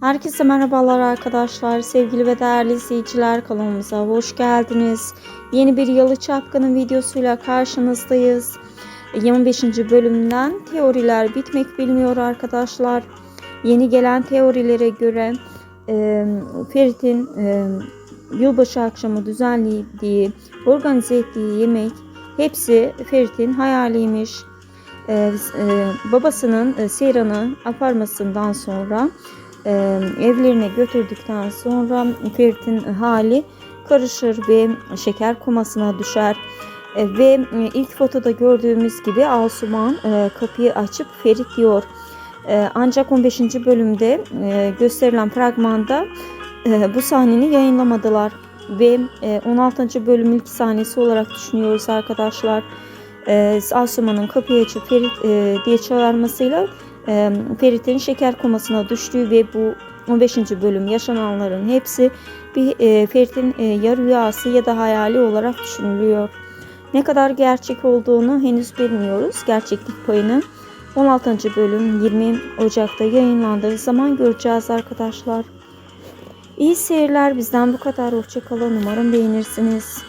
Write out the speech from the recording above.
Herkese merhabalar arkadaşlar. Sevgili ve değerli izleyiciler kanalımıza hoş geldiniz. Yeni bir Yalı Çapkını videosuyla karşınızdayız. 25. bölümden teoriler bitmek bilmiyor arkadaşlar. Yeni gelen teorilere göre e, Ferit'in e, yılbaşı akşamı düzenlediği, organize ettiği yemek hepsi Ferit'in hayaliymiş. E, e, babasının e, Seyran'ı aparmasından sonra e, evlerine götürdükten sonra Ferit'in hali karışır ve şeker komasına düşer. E, ve e, ilk fotoda gördüğümüz gibi Asuman e, kapıyı açıp Ferit diyor. E, ancak 15. bölümde e, gösterilen fragmanda e, bu sahneni yayınlamadılar ve e, 16. bölüm ilk sahnesi olarak düşünüyoruz arkadaşlar. E, Asuman'ın kapıyı açıp Ferit e, diye çağırmasıyla Ferit'in şeker komasına düştüğü ve bu 15. bölüm yaşananların hepsi bir Ferit'in e, ya rüyası ya da hayali olarak düşünülüyor. Ne kadar gerçek olduğunu henüz bilmiyoruz. Gerçeklik payını 16. bölüm 20 Ocak'ta yayınlandığı zaman göreceğiz arkadaşlar. İyi seyirler bizden bu kadar. Hoşçakalın. Umarım beğenirsiniz.